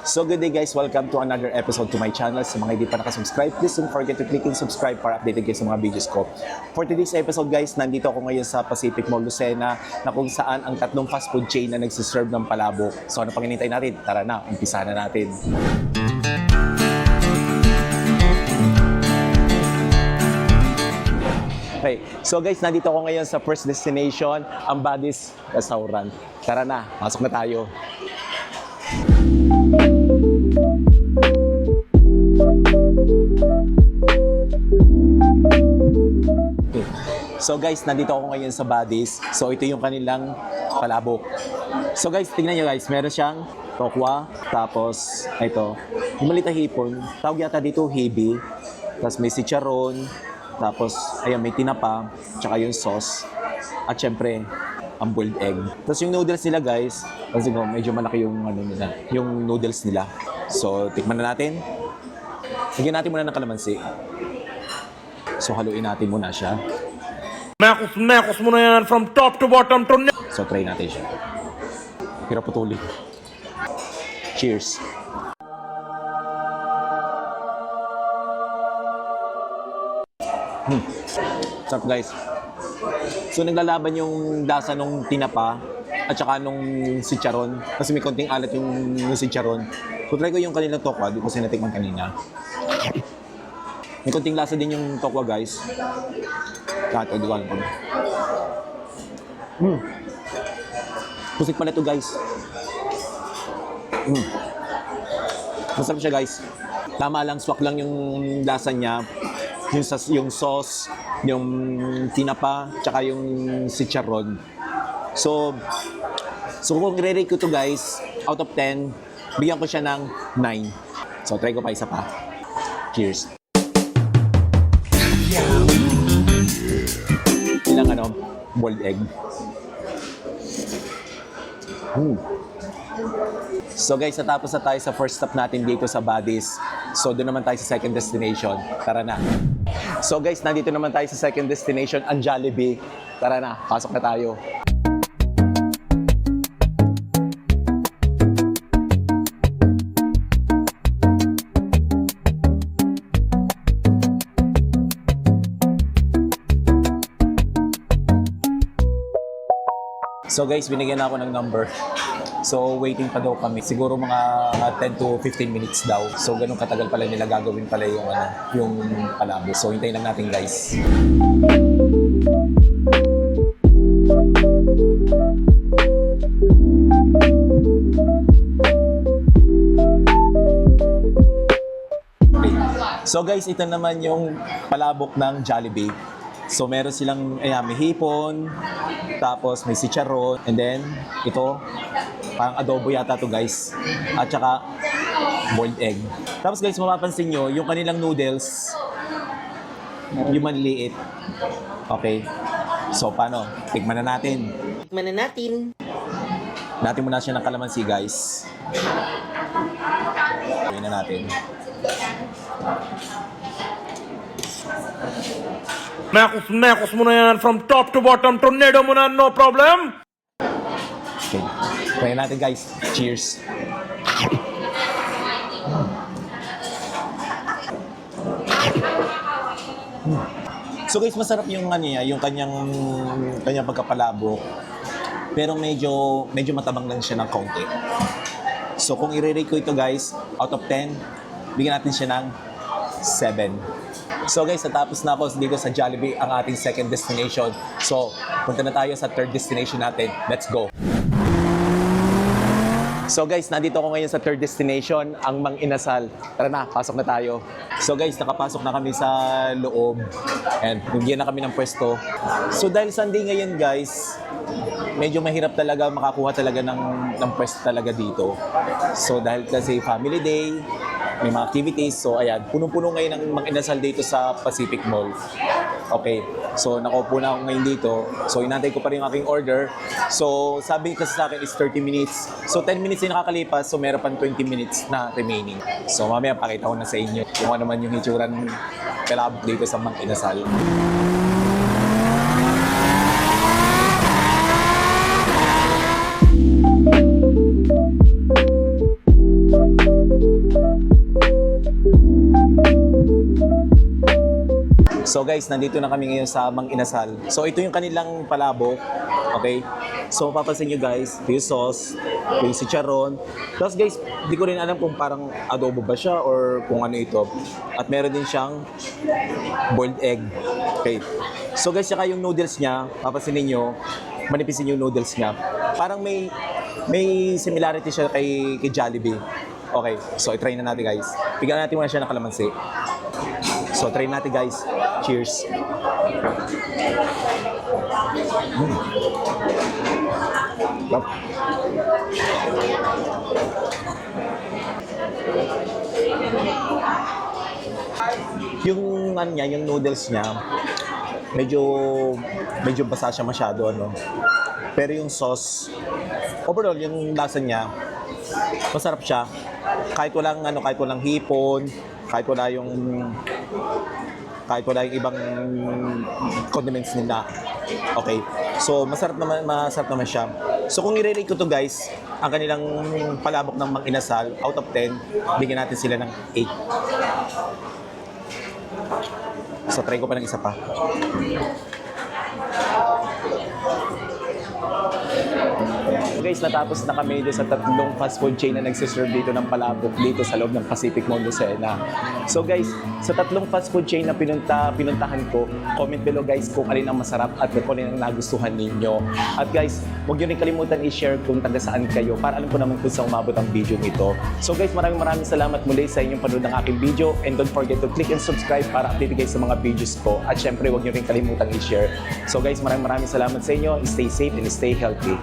So good day guys, welcome to another episode to my channel. Sa mga hindi pa nakasubscribe, please don't forget to click and subscribe para updated kayo sa mga videos ko. For today's episode guys, nandito ako ngayon sa Pacific Mall Lucena na kung saan ang tatlong fast food chain na nagsiserve ng palabok. So ano pang hinintay natin? Tara na, umpisa na natin. Okay, so guys, nandito ako ngayon sa first destination, ang Buddy's Restaurant. Tara na, pasok na tayo. So guys, nandito ako ngayon sa Buddy's. So ito yung kanilang palabok. So guys, tingnan nyo guys, meron siyang tokwa, tapos ito, yung hipon, tawag yata dito hibi, tapos may chicharon, tapos ayan may tinapa, tsaka yung sauce, at syempre, ang boiled egg. Tapos yung noodles nila guys, kasi ko medyo malaki yung ano nila, yung noodles nila. So, tikman na natin. Lagyan natin muna ng kalamansi. So, haluin natin muna siya. Mekos, mekos mo na yan from top to bottom to ne- So, try natin siya. Hirap putulin. Cheers. Hmm. Sarap guys. So, naglalaban yung lasa nung tinapa at saka nung sicharon. Kasi may konting alat yung, yung sicharon. So, try ko yung kanilang tokwa. Di ko kasi natikman kanina. May konting lasa din yung tokwa guys. Kahit hindi ko alam Hmm. Pusik pala ito guys. Mm. Masarap siya guys. Tama lang, swak lang yung lasa niya. Yung, sas, yung sauce, yung tinapa, tsaka yung chicharon. So, so kung i-rate ko to guys, out of 10, bigyan ko siya ng 9. So, try ko pa isa pa. Cheers. Ano, boiled egg. Hmm. So guys, natapos na tayo sa first stop natin dito sa Buddies. So doon naman tayo sa second destination. Tara na. So guys, nandito naman tayo sa second destination, ang Jollibee. Tara na, pasok na tayo. So guys, binigyan ako ng number. So waiting pa daw kami. Siguro mga 10 to 15 minutes daw. So ganun katagal pala nila gagawin pala yung ano, yung palabo. So hintayin lang natin guys. So guys, ito naman yung palabok ng Jollibee. So meron silang ayan, may hipon, tapos may chicharon, and then ito, parang adobo yata to guys. At saka boiled egg. Tapos guys, mapapansin nyo, yung kanilang noodles, yung maliliit. Okay. So paano? Tikman na natin. Tikman na natin. Natin muna siya ng kalamansi guys. Gawin na natin. Mekos, mekos mo na yan from top to bottom tornado mo na no problem. Okay. Try natin guys. Cheers. So guys, masarap yung ano niya, yung kanyang kanyang pagkapalabo. Pero medyo medyo matabang lang siya ng kaunti. So kung i-rate ko ito guys, out of 10, bigyan natin siya ng 7. So guys, natapos na ako dito sa Jollibee ang ating second destination. So, punta na tayo sa third destination natin. Let's go! So guys, nandito ako ngayon sa third destination, ang Mang Inasal. Tara na, pasok na tayo. So guys, nakapasok na kami sa loob. And bigyan na kami ng pwesto. So dahil Sunday ngayon guys, medyo mahirap talaga makakuha talaga ng, ng pwesto talaga dito. So dahil kasi family day, may mga activities. So ayan, punong-puno ngayon ang Mang Inasal dito sa Pacific Mall. Okay. So, nakaupo na ako ngayon dito. So, inantay ko pa rin yung aking order. So, sabi kasi sa akin is 30 minutes. So, 10 minutes din nakakalipas. So, meron pang 20 minutes na remaining. So, mamaya pakita ko na sa inyo kung ano man yung itsura ng kalabok dito sa Mang Inasal. So guys, nandito na kami ngayon sa Mang Inasal. So ito yung kanilang palabok. Okay? So papansin nyo guys, ito sauce, ito yung chicharon. Tapos guys, di ko rin alam kung parang adobo ba siya or kung ano ito. At meron din siyang boiled egg. Okay. So guys, saka yung noodles niya, papansin niyo manipisin yung noodles niya. Parang may may similarity siya kay, kay Jollibee. Okay, so i-try na natin guys. Bigyan natin muna siya ng kalamansi. So try natin guys. Cheers. Mm. Yup. Yung ano niya, yung noodles niya, medyo medyo basa siya masyado ano. Pero yung sauce, overall yung lasa niya, masarap siya. Kahit walang ano, kahit walang hipon, kahit wala yung kahit wala yung ibang condiments nila. Okay. So, masarap naman, masarap naman siya. So, kung i-rate ko to guys, ang kanilang palabok ng Mang Inasal, out of 10, bigyan natin sila ng 8. So, try ko pa ng isa pa. Guys, natapos na kami dito sa tatlong fast food chain na nagsiserve dito ng palabok dito sa loob ng Pacific Mall Lucena. So guys, sa tatlong fast food chain na pinunta, pinuntahan ko, comment below guys kung alin ang masarap at kung alin ang nagustuhan ninyo. At guys, huwag nyo rin kalimutan i-share kung taga saan kayo para alam ko naman kung saan umabot ang video nito. So guys, maraming maraming salamat muli sa inyong panood ng aking video and don't forget to click and subscribe para update guys sa mga videos ko. At syempre, huwag nyo rin kalimutan i-share. So guys, maraming maraming salamat sa inyo. Stay safe and stay healthy.